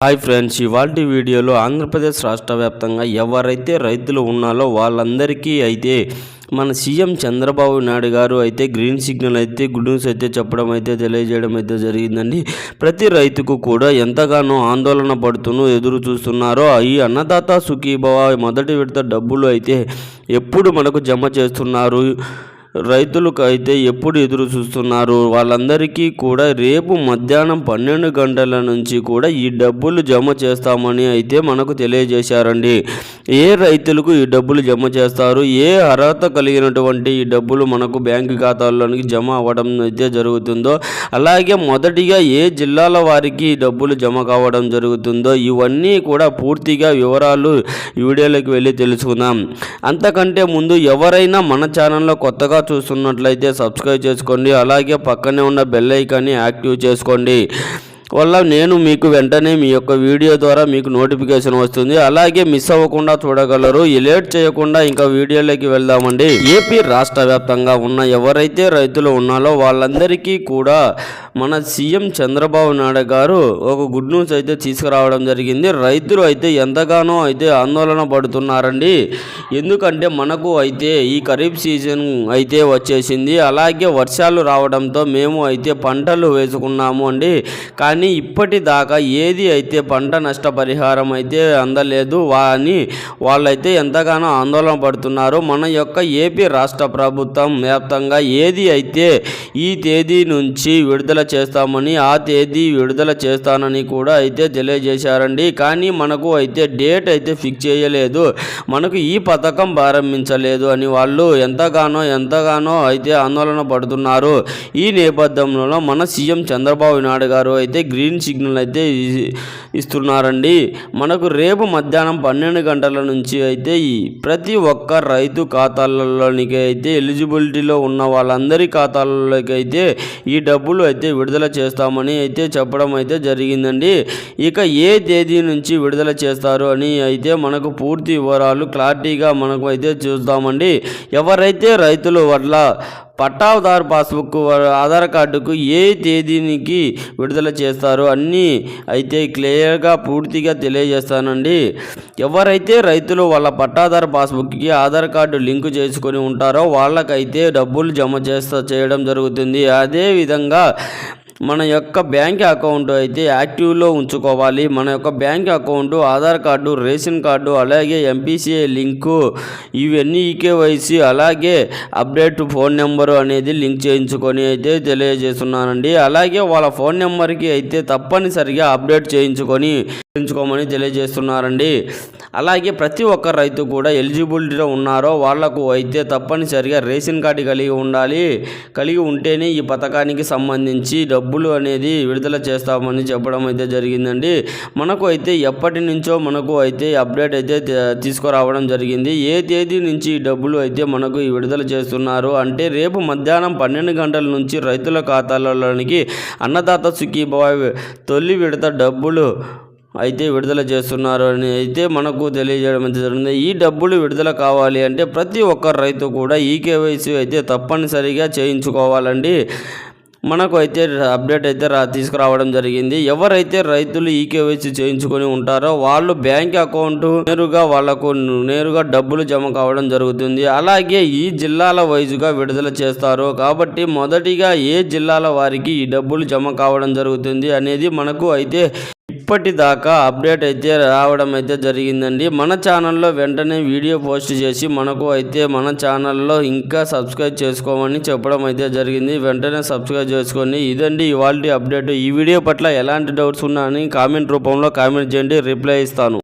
Hi friends ఇవాళ వీడియోలో ఆంధ్రప్రదేశ్ రాష్ట్ర వ్యాప్తంగా ఎవరైతే రైతులు ఉన్నాలో వాళ్ళందరికీ అయితే మన సీఎం చంద్రబాబు నాయుడు గారు అయితే గ్రీన్ సిగ్నల్ అయితే గుడ్ న్యూస్ అయితే చెప్పడం అయితే తెలియజేయడం అయితే జరిగిందండి. ప్రతి రైతుకు కూడా ఎంతగానో ఆందోళన పడుతూ ఎదురు చూస్తున్నారో ఈ అన్నదాత సుఖీభవ మొదటి విడత డబ్బులు అయితే ఎప్పుడు మనకు జమ చేస్తున్నారు. రైతులకు అయితే ఎప్పుడు ఎదురు చూస్తున్నారు? వాళ్ళందరికీ కూడా రేపు మధ్యాహ్నం పన్నెండు గంటల నుంచి కూడా ఈ డబ్బులు జమ చేస్తామని అయితే మనకు తెలియజేశారండి. ఏ రైతులకు ఈ డబ్బులు జమ చేస్తారు? ఏ అర్హత కలిగినటువంటి ఈ డబ్బులు మనకు బ్యాంకు ఖాతాల్లోనికి జమ అవ్వడం అయితే జరుగుతుందో అలాగే మొదటిగా ఏ జిల్లాల వారికి ఈ డబ్బులు జమ కావడం జరుగుతుందో ఇవన్నీ కూడా పూర్తిగా వివరాలు వీడియోలోకి వెళ్ళి తెలుసుకుందాం. అంతకంటే ముందు ఎవరైనా మన ఛానల్లో కొత్తగా చూస్తున్నట్లయితే సబ్స్క్రైబ్ చేసుకోండి. అలాగే పక్కనే ఉన్న బెల్ ఐకాన్ని యాక్టివ్ చేసుకోండి. వల్ల నేను మీకు వెంటనే మీ యొక్క వీడియో ద్వారా మీకు నోటిఫికేషన్ వస్తుంది. అలాగే మిస్ అవ్వకుండా చూడగలరు. ఈ లేట్ చేయకుండా ఇంకా వీడియోలోకి వెళ్దామండి. ఏపీ రాష్ట్ర వ్యాప్తంగా ఉన్న ఎవరైతే రైతులు ఉన్నారో వాళ్ళందరికీ కూడా మన సీఎం చంద్రబాబు నాయుడు గారు ఒక గుడ్ న్యూస్ అయితే తీసుకురావడం జరిగింది. రైతులు అయితే ఎంతగానో అయితే ఆందోళన పడుతున్నారండి. ఎందుకంటే మనకు అయితే ఈ ఖరీఫ్ సీజన్ అయితే వచ్చేసింది. అలాగే వర్షాలు రావడంతో మేము అయితే పంటలు వేసుకున్నాము అండి. కానీ కానీ ఇప్పటిదాకా ఏది అయితే పంట నష్టపరిహారం అయితే అందలేదు అని వాళ్ళైతే ఎంతగానో ఆందోళన పడుతున్నారు. మన యొక్క ఏపీ రాష్ట్ర ప్రభుత్వం వ్యాప్తంగా ఏది అయితే ఈ తేదీ నుంచి విడుదల చేస్తామని ఆ తేదీ విడుదల చేస్తానని కూడా అయితే తెలియజేశారండి. కానీ మనకు అయితే డేట్ అయితే ఫిక్స్ చేయలేదు. మనకు ఈ పథకం ప్రారంభించలేదు అని వాళ్ళు ఎంతగానో ఎంతగానో అయితే ఆందోళన పడుతున్నారు. ఈ నేపథ్యంలో మన సీఎం చంద్రబాబు నాయుడు గారు అయితే గ్రీన్ సిగ్నల్ అయితే ఇస్తున్నారండి. మనకు రేపు మధ్యాహ్నం పన్నెండు గంటల నుంచి అయితే ప్రతి ఒక్క రైతు ఖాతాలలోనికి అయితే ఎలిజిబిలిటీలో ఉన్న వాళ్ళందరి ఖాతాలలోకి అయితే ఈ డబ్బులు అయితే విడుదల చేస్తామని అయితే చెప్పడం అయితే జరిగిందండి. ఇక ఏ తేదీ నుంచి విడుదల చేస్తారు అని అయితే మనకు పూర్తి వివరాలు క్లారిటీగా మనకు అయితే చూస్తామండి. ఎవరైతే రైతులు వల్ల పట్టాదారు పాస్బుక్ ఆధార్ కార్డుకు ఏ తేదీనికి విడుదల చేస్తారో అన్నీ అయితే క్లియర్గా పూర్తిగా తెలియజేస్తానండి. ఎవరైతే రైతులు వాళ్ళ పట్టాదారు పాస్బుక్కి ఆధార్ కార్డు లింకు చేసుకొని ఉంటారో వాళ్ళకైతే డబ్బులు జమ చేస్తా చేయడం జరుగుతుంది. అదేవిధంగా మన యొక్క బ్యాంక్ అకౌంట్ అయితే యాక్టివ్లో ఉంచుకోవాలి. మన యొక్క bank account Aadhaar card ration card అలాగే ఎంపీసీఐ లింకు ఇవన్నీ ఈకేవైసీ అలాగే అప్డేట్ ఫోన్ నెంబరు అనేది లింక్ చేయించుకొని అయితే తెలియజేస్తున్నానండి. అలాగే వాళ్ళ ఫోన్ నెంబర్కి అయితే తప్పనిసరిగా అప్డేట్ చేయించుకొని చేయించుకోమని తెలియజేస్తున్నారండి. అలాగే ప్రతి ఒక్క రైతు కూడా ఎలిజిబిలిటీలో ఉన్నారో వాళ్ళకు అయితే తప్పనిసరిగా రేషన్ కార్డు కలిగి ఉండాలి. కలిగి ఉంటేనే ఈ పథకానికి సంబంధించి డబ్బులు అనేది విడుదల చేస్తామని చెప్పడం అయితే జరిగిందండి. మనకు అయితే ఎప్పటి నుంచో మనకు అయితే అప్డేట్ అయితే తీసుకురావడం జరిగింది. ఏ తేదీ నుంచి డబ్బులు అయితే మనకు విడుదల చేస్తున్నారు అంటే రేపు మధ్యాహ్నం పన్నెండు గంటల నుంచి రైతుల ఖాతాలలోనికి అన్నదాత సుఖీభావ తొలి విడత డబ్బులు అయితే విడుదల చేస్తున్నారు అని అయితే మనకు తెలియజేయడం అయితే జరిగింది. ఈ డబ్బులు విడుదల కావాలి అంటే ప్రతి ఒక్క రైతు కూడా ఈ కేవైసీ అయితే తప్పనిసరిగా చేయించుకోవాలండి. మనకు అయితే అప్డేట్ అయితే రా తీసుకురావడం జరిగింది. ఎవరైతే రైతులు ఈ కేవైసీ చేయించుకొని ఉంటారో వాళ్ళు బ్యాంక్ అకౌంట్ నేరుగా వాళ్ళకు నేరుగా డబ్బులు జమ కావడం జరుగుతుంది. అలాగే ఈ జిల్లాల వైజుగా విడుదల చేస్తారు. కాబట్టి మొదటిగా ఏ జిల్లాల వారికి ఈ డబ్బులు జమ కావడం జరుగుతుంది అనేది మనకు అయితే ఇప్పటిదాకా అప్డేట్ అయితే రావడం అయితే జరిగిందండి. మన ఛానల్లో వెంటనే వీడియో పోస్ట్ చేసి మనకు అయితే మన ఛానల్లో ఇంకా సబ్స్క్రైబ్ చేసుకోమని చెప్పడం అయితే జరిగింది. వెంటనే సబ్స్క్రైబ్ చేసుకోండి. ఇదండి ఇవాళ అప్డేట్. ఈ వీడియో పట్ల ఎలాంటి డౌట్స్ ఉన్నా అని కామెంట్ రూపంలో కామెంట్ చేయండి. రిప్లై ఇస్తాను.